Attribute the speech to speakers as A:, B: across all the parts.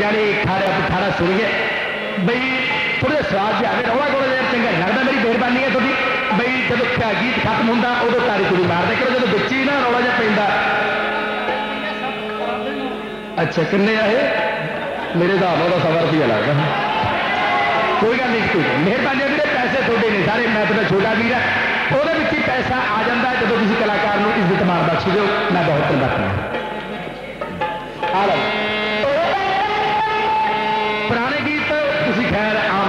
A: ਜਾਨੀ ਖਾੜਾ ਪਠਾੜਾ ਸੁਣੀਏ ਬਈ ਥੋੜੇ ਸਵਾਦ ਜਿਹਾ ਆਵੇ ਰੌਲਾ ਗੋਲਾ ਯਾਰ ਚੰਗਾ ਨਹੀਂ ਲੱਗਦਾ ਮੇਰੀ ਮਿਹਰਬਾਨੀ ਹੈ ਤੁਹਾਡੀ ਬਈ ਜਦੋਂ ਕਿਆ ਗੀਤ ਖਤਮ ਹੁੰਦਾ ਉਦੋਂ ਤਾਰੀ ਤੁਰੀ ਮਾਰਦੇ ਕਰੋ ਜਦੋਂ ਵਿੱਚ ਹੀ ਨਾ ਰੌਲਾ ਜਿਹਾ ਪੈਂਦਾ ਅੱਛਾ ਕਿੰਨੇ ਆ ਇਹ ਮੇਰੇ ਦਾ ਦਾ ਸਵਾ ਰੁਪਿਆ ਲੱਗਦਾ ਕੋਈ ਗੱਲ ਨਹੀਂ ਕੋਈ ਗੱਲ ਨਹੀਂ। ਮਿਹਰਬਾਨੀ ਹੈ ਵੀਰੇ ਪੈਸੇ ਤੁਹਾਡੇ ਨੇ ਸਾਰੇ ਮੈਂ ਤੁਹਾਡਾ ਛੋਟਾ ਵੀਰ ਹੈ ਉਹਦੇ ਵਿੱਚ ਹੀ ਪੈਸਾ ਆ ਜਾਂਦਾ ਜਦੋਂ ਤੁਸੀਂ ਕਲਾਕਾਰ ਨੂੰ ਇੱਜ਼ਤ ਮਾਣ ਬਖਸ਼ ਦਿਓ ਮੈਂ ਬਹੁਤ ਧੰਨਵਾਦ ਕਰਦਾ ਆ ਲਓ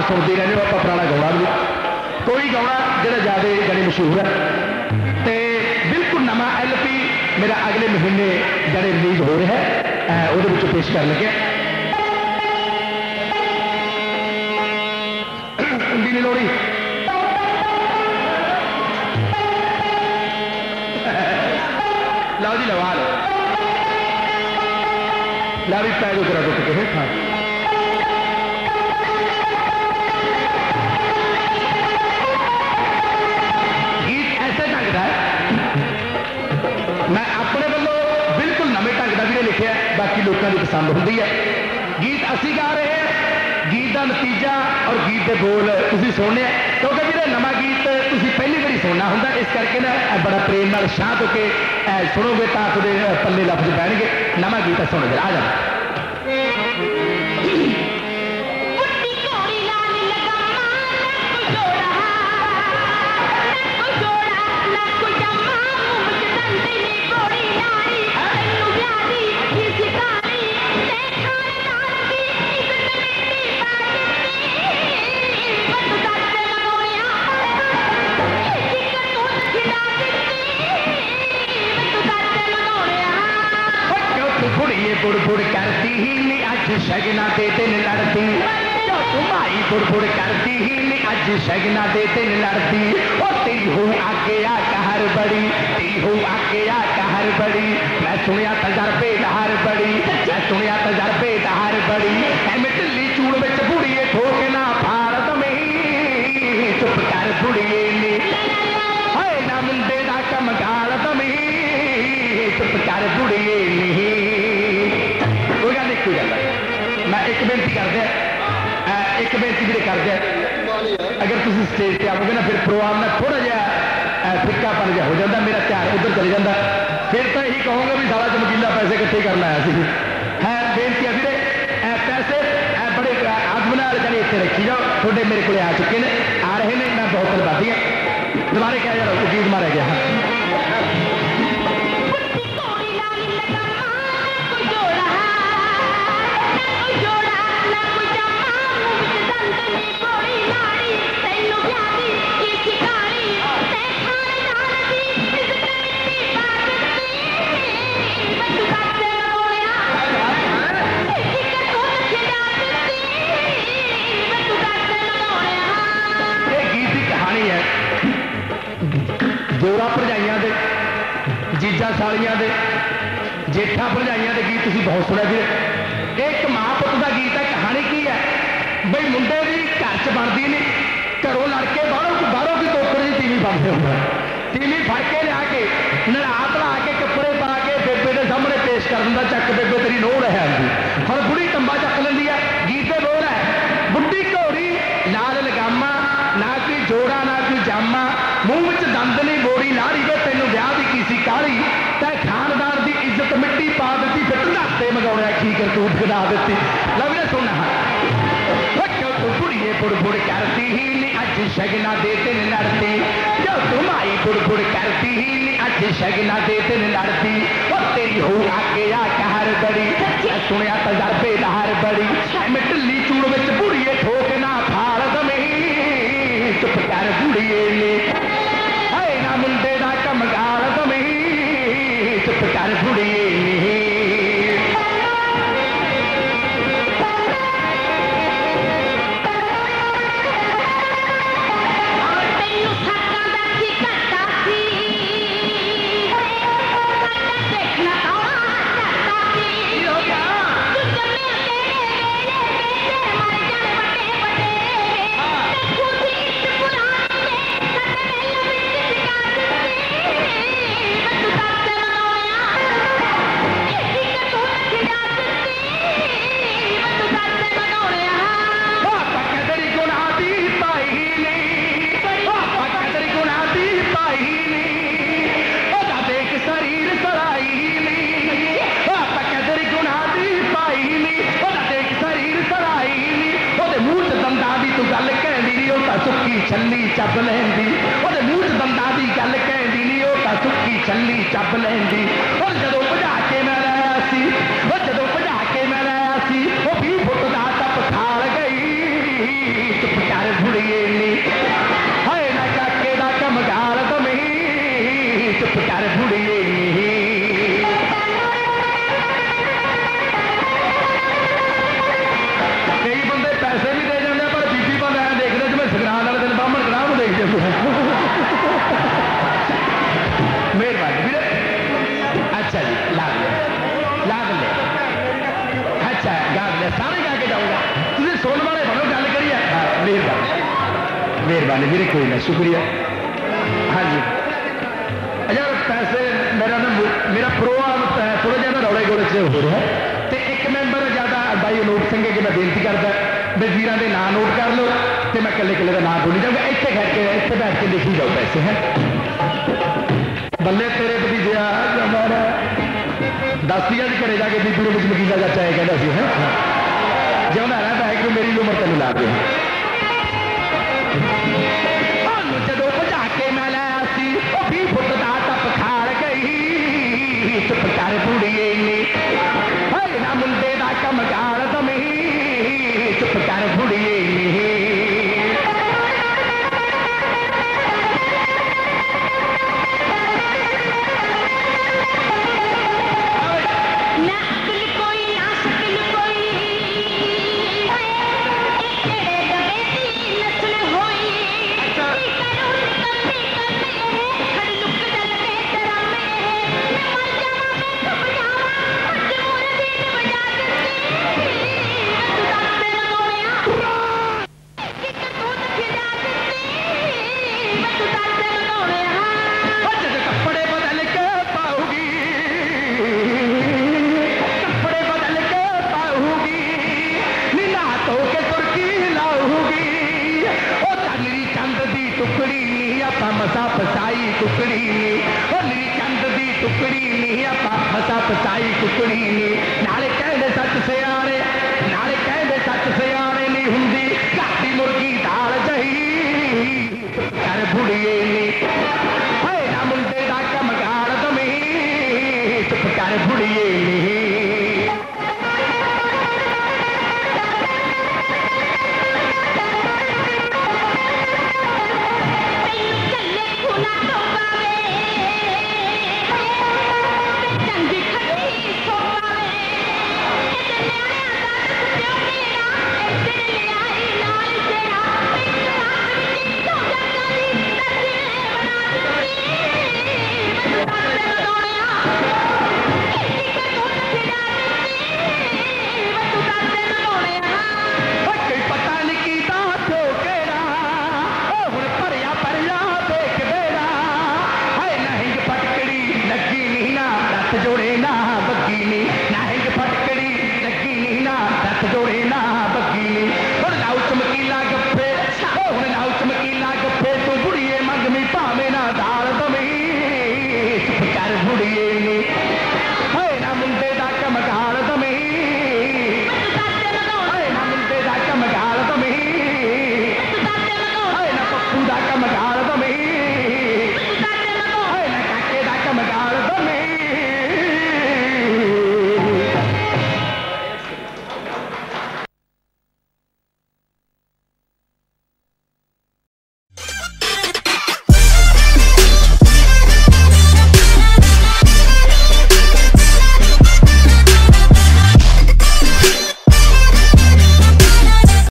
A: ਖੈਰ ਆਮ ਸੁਣਦੇ ਰਹਿੰਦੇ ਹੋ ਆਪਾਂ ਪੁਰਾਣਾ ਗਾਉਣਾ ਵੀ ਕੋਈ ਗਾਉਣਾ ਜਿਹੜਾ ਜ਼ਿਆਦਾ ਜਾਨੀ ਮਸ਼ਹੂਰ ਹੈ ਤੇ ਬਿਲਕੁਲ ਨਵਾਂ ਐਲਪੀ ਮੇਰਾ ਅਗਲੇ ਮਹੀਨੇ ਜਿਹੜੇ ਰਿਲੀਜ਼ ਹੋ ਰਿਹਾ ਹੈ ਅਹ ਉਹਦੇ ਵਿੱਚ ਪੇਸ਼ ਕਰਨ ਲੱਗਿਆ ਹੁੰਦੀ ਨਹੀਂ ਲੋੜੀ ਲਓ ਜੀ ਲਵਾ ਲਓ ਲਾ ਵੀ ਪੈ ਜੋ ਕਰਾ ਦੁੱਟ ਕੇ ਹਾਂ ਗੀਤ ਲੋਕਾਂ ਦੀ ਪਸੰਦ ਹੁੰਦੀ ਹੈ ਗੀਤ ਅਸੀਂ ਗਾ ਰਹੇ ਹਾਂ ਗੀਤ ਦਾ ਨਤੀਜਾ ਔਰ ਗੀਤ ਦੇ ਬੋਲ ਤੁਸੀਂ ਸੁਣਨੇ ਆ ਕਿਉਂਕਿ ਵੀਰੇ ਨਵਾਂ ਗੀਤ ਤੁਸੀਂ ਪਹਿਲੀ ਵਾਰੀ ਸੁਣਨਾ ਹੁੰਦਾ ਇਸ ਕਰਕੇ ਨਾ ਇਹ ਬੜਾ ਪ੍ਰੇਮ ਨਾਲ ਸ਼ਾਂਤ ਹੋ ਕੇ ਇਹ ਸੁਣੋਗੇ ਤਾਂ ਤੁਹਾਡੇ ਅਹ, ਪੱਲੇ ਲਫ਼ਜ਼ ਬਹਿਣਗੇ ਨਵਾਂ ਗੀਤ ਸੁਣੋ ਜਰਾ ਆ ਜਾਓ शगना दे दिन लड़ती। माई तो तुम्हारी बुड़बुड़ करती ही नहीं अज शगना दे दिन लड़ती। तेरी हो आगे आ कहर बड़ी तेरी हो आगे आ कहर बड़ी। मैं सुनिया तो तजर्बे दहर बड़ी मैं सुनिया तो तजर्बे दहर बड़ी। ढिली चूड़ बुड़िए ठोकना चुप कर बुड़िए ना चुप कर कोई गल नहीं कोई गल ਇੱਕ ਬੇਨਤੀ ਕਰਦਾ ਅਹ ਇੱਕ ਬੇਨਤੀ ਵੀਰੇ ਕਰਦਾ ਅਗਰ ਤੁਸੀਂ ਸਟੇਜ ਤੇ ਆਵੋਗੇ ਨਾ ਫਿਰ ਪ੍ਰੋਗਰਾਮ ਨਾਲ ਥੋੜਾ ਜਿਹਾ ਅਹ ਫਿੱਕਾਪਨ ਜਿਹਾ ਹੋ ਜਾਂਦਾ ਮੇਰਾ ਧਿਆਨ ਉਧਰ ਚਲੇ ਜਾਂਦਾ ਫਿਰ ਤਾਂ ਇਹੀ ਕਹੂੰਗਾ ਵੀ ਸਾਲਾ ਚਮਕੀਲਾ ਪੈਸੇ ਇਕੱਠੇ ਕਰਨ ਆਇਆ ਸੀ ਹੈ ਬੇਨਤੀ ਹੈ ਵੀਰੇ ਇਹ ਪੈਸੇ ਇਹ ਬੜੇ ਆਦਮ ਨਾਲ ਜਾਨੀ ਇੱਥੇ ਰੱਖੀ ਜਾਓ ਤੁਹਾਡੇ ਮੇਰੇ ਕੋਲੇ ਆ ਚੁੱਕੇ ਨੇ ਆ ਰਹੇ ਨੇ ਮੈਂ ਬਹੁਤ ਧੰਨਵਾਦੀ ਹਾਂ ਦੁਬਾਰੇ ਕਿਹਾ ਯਾਰ ਉਹ ਗੀਤ ਮਾਰਿਆ ਗਿਆ ਜੀਜਾ ਸਾਲੀਆਂ ਦੇ ਜੇਠਾ ਭਰਜਾਈਆਂ ਦੇ ਗੀਤ ਤੁਸੀਂ ਬਹੁਤ ਸੁਣਿਆ ਵੀਰੇ ਇਹ ਇੱਕ ਮਾਂ ਪੁੱਤ ਦਾ ਗੀਤ ਹੈ ਕਹਾਣੀ ਕੀ ਹੈ ਬਈ ਮੁੰਡੇ ਦੀ ਘਰ 'ਚ ਬਣਦੀ ਨਹੀਂ ਘਰੋਂ ਲੜ ਕੇ ਬਾਹਰੋਂ ਬਾਹਰੋਂ ਕੀ ਟੋਕਰ ਦੀ ਟੀਵੀ ਬੰਦ ਹੁੰਦਾ ਟੀਵੀ ਫੜ ਕੇ ਲਿਆ ਕੇ ਨੜਾ ਧੜਾ ਕੇ ਕੱਪੜੇ ਪਾ ਕੇ ਬੇਬੇ ਦੇ ਸਾਹਮਣੇ ਪੇਸ਼ ਕਰ ਦਿੰਦਾ ਚੱਕ ਜੋੜਾ ਨਾ ਕੋਈ ਜਾਮਾ ਮੂੰਹ ਵਿੱਚ ਦੰਦ ਨਹੀਂ ਬੋੜੀ ਲਾੜੀ ਵੇ ਤੈਨੂੰ ਵਿਆਹ ਦੀ ਕੀ ਸੀ ਕਾਲੀ ਤੈ ਖਾਨਦਾਨ ਦੀ ਇੱਜ਼ਤ ਮਿੱਟੀ ਪਾ ਦਿੱਤੀ ਫਿਰ ਢਾਤੇ ਮਗਾਉਣਿਆ ਕੀ ਕਰਤੂਤ ਗਦਾ ਦਿੱਤੀ ਲੈ ਵੀਰੇ ਸੁਣਨਾ ਓ ਕਿਉਂ ਤੂੰ ਬੁੜੀਏ ਬੁੜ ਬੁੜ ਕਰਦੀ ਹੀ ਨੀ ਅੱਜ ਸ਼ਗਨਾ ਦੇ ਦਿਨ ਲੜਦੀ ਕਿਉਂ ਤੂੰ ਮਾਈ ਬੁੜ ਬੁੜ ਕਰਦੀ ਹੀ ਨੀ ਅੱਜ ਸ਼ਗਨਾ ਦੇ ਦਿਨ ਲੜਦੀ ਓ ਤੇਰੀ ਹੋ ਆਗੇ ਆ ਕਹਿਰ ਬੜੀ ਮੈਂ ਸੁਣਿਆ ਤਜਰਬੇ ਧਾਰ ਬੜੀ ਐਵੇਂ ਢਿੱਲੀ ਚੂੜ ਵਿੱਚ ਚੁੱਪ ਲੈਂਦੀ ਉਹਦੇ ਮੂੰਹ 'ਚ ਦੰਦਾਂ ਦੀ ਗੱਲ ਕਹਿੰਦੀ ਨਹੀਂ ਉਹ ਤਾਂ ਸੁੱਕੀ ਛੱਲੀ ਚੱਬ ਲੈਂਦੀ ਉਹ ਜਦੋਂ ਭਜਾ ਕੇ ਮੈਂ ਲਾਇਆ ਸੀ ਉਹ ਜਦੋਂ ਭਜਾ ਕੇ ਮੈਂ ਲਾਇਆ ਸੀ ਉਹ 20 ਫੁੱਟ ਦਾ ਟੱਪ ਖਾਲ ਗਈ ਚੁੱਪ ਕਰ ਭੁੜੀਏ ਨੀ ਹਾਏ ਨਾ ਕਾਕੇ ਦਾ ਕਮਗਾਲ ਤਮੀ ਚੁੱਪ ਕਰ ਭੁੜੀਏ कुर्बानी भी रखेगा शुक्रिया। हाँ जी। अगर पैसे मेरा ना मेरा प्रोआ थोड़ा ज़्यादा रौले गोले से हो रहा है। तो एक मैंबर ज़्यादा भाई अनूप सिंह की मैं बेनती करता वज़ीर के ना नोट कर लो तो मैं कले कले का ना बोली जाऊँगा। इतने करके इतने बैठ के लिखी जाओ पैसे, है। बल्ले तेरे भतीजिया दस दिया घरे जाके बीबी ने मुझे वकीला चाचा कहता है जो मैं रहा है कि मेरी उम्र तेन ला दे। ਮੇਰੀ ¡Suscríbete al canal!